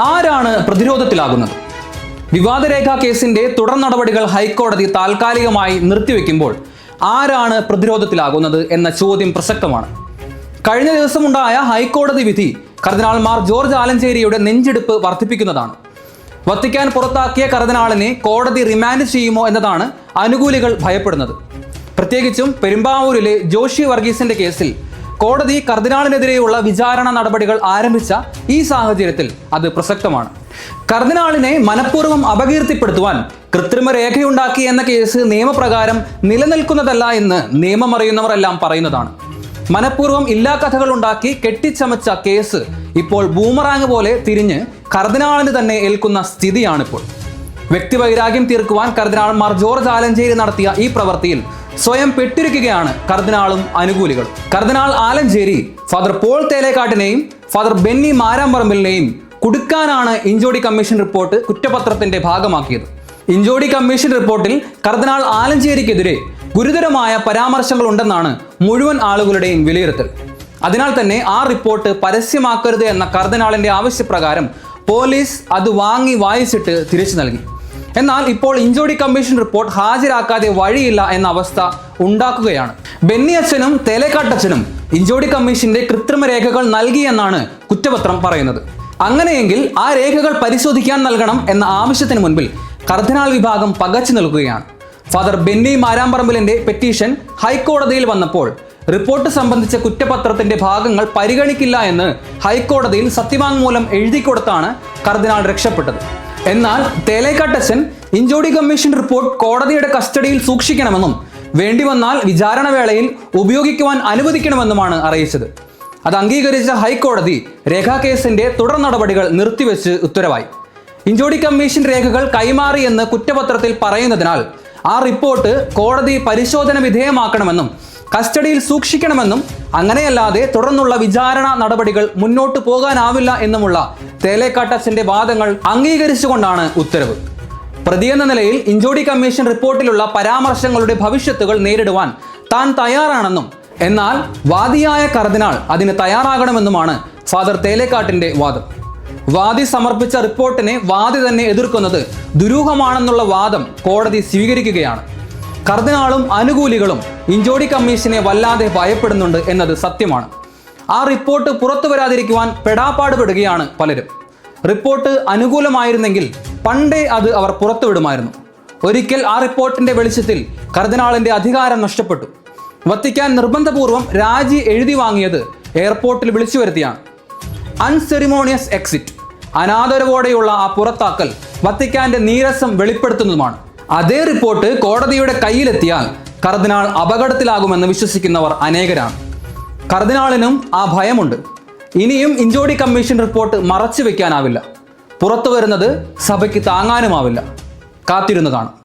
ആരാണ് പ്രതിരോധത്തിലാകുന്നത്? വിവാദരേഖ കേസിന്റെ തുടർ നടപടികൾ ഹൈക്കോടതി താൽക്കാലികമായി നിർത്തിവെക്കുമ്പോൾ ആരാണ് പ്രതിരോധത്തിലാകുന്നത് എന്ന ചോദ്യം പ്രസക്തമാണ്. കഴിഞ്ഞ ദിവസമുണ്ടായ ഹൈക്കോടതി വിധി കർദിനാൾമാർ ജോർജ് ആലഞ്ചേരിയുടെ നെഞ്ചെടുപ്പ് വർദ്ധിപ്പിക്കുന്നതാണ്. വത്തിക്കാൻ പുറത്താക്കിയ കർദിനാളിനെ കോടതി റിമാൻഡ് ചെയ്യുമോ എന്നതാണ് അനുകൂലികൾ ഭയപ്പെടുന്നത്. പ്രത്യേകിച്ചും പെരുമ്പാവൂരിലെ ജോഷി വർഗീസിന്റെ കേസിൽ കോടതി കർദിനാളിനെതിരെയുള്ള വിചാരണ നടപടികൾ ആരംഭിച്ച ഈ സാഹചര്യത്തിൽ അത് പ്രസക്തമാണ്. കർദിനാളിനെ മനഃപൂർവം അപകീർത്തിപ്പെടുത്തുവാൻ കൃത്രിമ രേഖയുണ്ടാക്കി എന്ന കേസ് നിയമപ്രകാരം നിലനിൽക്കുന്നതല്ല എന്ന് നിയമമറിയുന്നവരെല്ലാം പറയുന്നതാണ്. മനഃപൂർവം ഇല്ലാ കഥകൾ ഉണ്ടാക്കി കെട്ടിച്ചമച്ച കേസ് ഇപ്പോൾ ബൂമറാങ് പോലെ തിരിഞ്ഞ് കർദിനാളിന് തന്നെ ഏൽക്കുന്ന സ്ഥിതിയാണിപ്പോൾ. വ്യക്തിവൈരാഗ്യം തീർക്കുവാൻ കർദിനാൾ മാർ ജോർജ് ആലഞ്ചേരി നടത്തിയ ഈ പ്രവൃത്തിയിൽ സ്വയം പെട്ടിരിക്കുകയാണ് കർദിനാളും അനുകൂലികളും. കർദിനാൾ ആലഞ്ചേരി ഫാദർ പോൾ തേലേക്കാട്ടിനെയും ഫാദർ ബെന്നി മാരാമ്പറമ്പിലിനെയും കുടുക്കാനാണ് ഇഞ്ചോടി കമ്മീഷൻ റിപ്പോർട്ട് കുറ്റപത്രത്തിന്റെ ഭാഗമാക്കിയത്. ഇഞ്ചോടി കമ്മീഷൻ റിപ്പോർട്ടിൽ കർദിനാൾ ആലഞ്ചേരിക്കെതിരെ ഗുരുതരമായ പരാമർശങ്ങൾ ഉണ്ടെന്നാണ് മുഴുവൻ ആളുകളുടെയും വിലയിരുത്തൽ. അതിനാൽ തന്നെ ആ റിപ്പോർട്ട് പരസ്യമാക്കരുത് എന്ന കർദിനാളിന്റെ ആവശ്യപ്രകാരം പോലീസ് അത് വാങ്ങി വായിച്ചിട്ട് തിരിച്ചു നൽകി. എന്നാൽ ഇപ്പോൾ ഇഞ്ചോടി കമ്മീഷൻ റിപ്പോർട്ട് ഹാജരാക്കാതെ വഴിയില്ല എന്ന അവസ്ഥ ഉണ്ടാക്കുകയാണ്. ബെന്നി അച്ഛനും തേലേക്കാട്ടച്ഛനും ഇഞ്ചോടി കമ്മീഷന്റെ കൃത്രിമ രേഖകൾ നൽകിയെന്നാണ് കുറ്റപത്രം പറയുന്നത്. അങ്ങനെയെങ്കിൽ ആ രേഖകൾ പരിശോധിക്കാൻ നൽകണം എന്ന ആവശ്യത്തിന് മുൻപിൽ കർദിനാൾ വിഭാഗം പകച്ചു നൽകുകയാണ്. ഫാദർ ബെന്നി മാരാമ്പറമ്പിലിന്റെ പെറ്റീഷൻ ഹൈക്കോടതിയിൽ വന്നപ്പോൾ റിപ്പോർട്ട് സംബന്ധിച്ച കുറ്റപത്രത്തിന്റെ ഭാഗങ്ങൾ പരിഗണിക്കില്ല എന്ന് ഹൈക്കോടതിയിൽ സത്യവാങ്മൂലം എഴുതിക്കൊടുത്താണ് കർദിനാൾ രക്ഷപ്പെട്ടത്. എന്നാൽ തേലേക്കാട്ടച്ചൻ ഇഞ്ചോടി കമ്മീഷൻ റിപ്പോർട്ട് കോടതിയുടെ കസ്റ്റഡിയിൽ സൂക്ഷിക്കണമെന്നും വേണ്ടി വന്നാൽ വിചാരണ വേളയിൽ ഉപയോഗിക്കുവാൻ അനുവദിക്കണമെന്നുമാണ് അറിയിച്ചത്. അത് അംഗീകരിച്ച ഹൈക്കോടതി രേഖാ കേസിന്റെ തുടർ നടപടികൾ നിർത്തിവെച്ച് ഉത്തരവായി. ഇഞ്ചോടി കമ്മീഷൻ രേഖകൾ കൈമാറിയെന്ന് കുറ്റപത്രത്തിൽ പറയുന്നതിനാൽ ആ റിപ്പോർട്ട് കോടതി പരിശോധന വിധേയമാക്കണമെന്നും കസ്റ്റഡിയിൽ സൂക്ഷിക്കണമെന്നും അങ്ങനെയല്ലാതെ തുടർന്നുള്ള വിചാരണ നടപടികൾ മുന്നോട്ട് പോകാനാവില്ല എന്നുമുള്ള തേലേക്കാട്ടസിന്റെ വാദങ്ങൾ അംഗീകരിച്ചുകൊണ്ടാണ് ഉത്തരവ്. പ്രതിയെന്ന നിലയിൽ ഇഞ്ചോടി കമ്മീഷൻ റിപ്പോർട്ടിലുള്ള പരാമർശങ്ങളുടെ ഭവിഷ്യത്തുകൾ നേരിടുവാൻ താൻ തയ്യാറാണെന്നും എന്നാൽ വാദിയായ കർദിനാൾ അതിന് തയ്യാറാകണമെന്നുമാണ് ഫാദർ തേലേക്കാട്ടിന്റെ വാദം. വാദി സമർപ്പിച്ച റിപ്പോർട്ടിനെ വാദി തന്നെ എതിർക്കുന്നത് ദുരൂഹമാണെന്നുള്ള വാദം കോടതി സ്വീകരിക്കുകയാണ്. കർദിനാളും അനുകൂലികളും ഇഞ്ചോടി കമ്മീഷനെ വല്ലാതെ ഭയപ്പെടുന്നുണ്ട് എന്നത് സത്യമാണ്. ആ റിപ്പോർട്ട് പുറത്തു വരാതിരിക്കുവാൻ പെടാപ്പാടുപെടുകയാണ് പലരും. റിപ്പോർട്ട് അനുകൂലമായിരുന്നെങ്കിൽ പണ്ടേ അത് അവർ പുറത്തുവിടുമായിരുന്നു ഒരിക്കൽ ആ റിപ്പോർട്ടിന്റെ വെളിച്ചത്തിൽ കർദിനാളിന്റെ അധികാരം നഷ്ടപ്പെട്ടു. വത്തിക്കാൻ നിർബന്ധപൂർവം രാജി എഴുതി വാങ്ങിയത് എയർപോർട്ടിൽ വിളിച്ചു വരുത്തിയാണ്. അൺസെറിമോണിയസ് എക്സിറ്റ് അനാദരവോടെയുള്ള ആ പുറത്താക്കൽ വത്തിക്കാന്റെ നീരസം വെളിപ്പെടുത്തുന്നതുമാണ്. അതേ റിപ്പോർട്ട് കോടതിയുടെ കയ്യിലെത്തിയാൽ കർദിനാൾ അപകടത്തിലാകുമെന്ന് വിശ്വസിക്കുന്നവർ അനേകരാണ്. കർദിനാളിനും ആ ഭയമുണ്ട്. ഇനിയും ഇഞ്ചോടി കമ്മീഷൻ റിപ്പോർട്ട് മറച്ചു വെക്കാനാവില്ല. പുറത്തു വരുന്നത് സഭയ്ക്ക് താങ്ങാനുമാവില്ല. കാത്തിരുന്നു കാണും.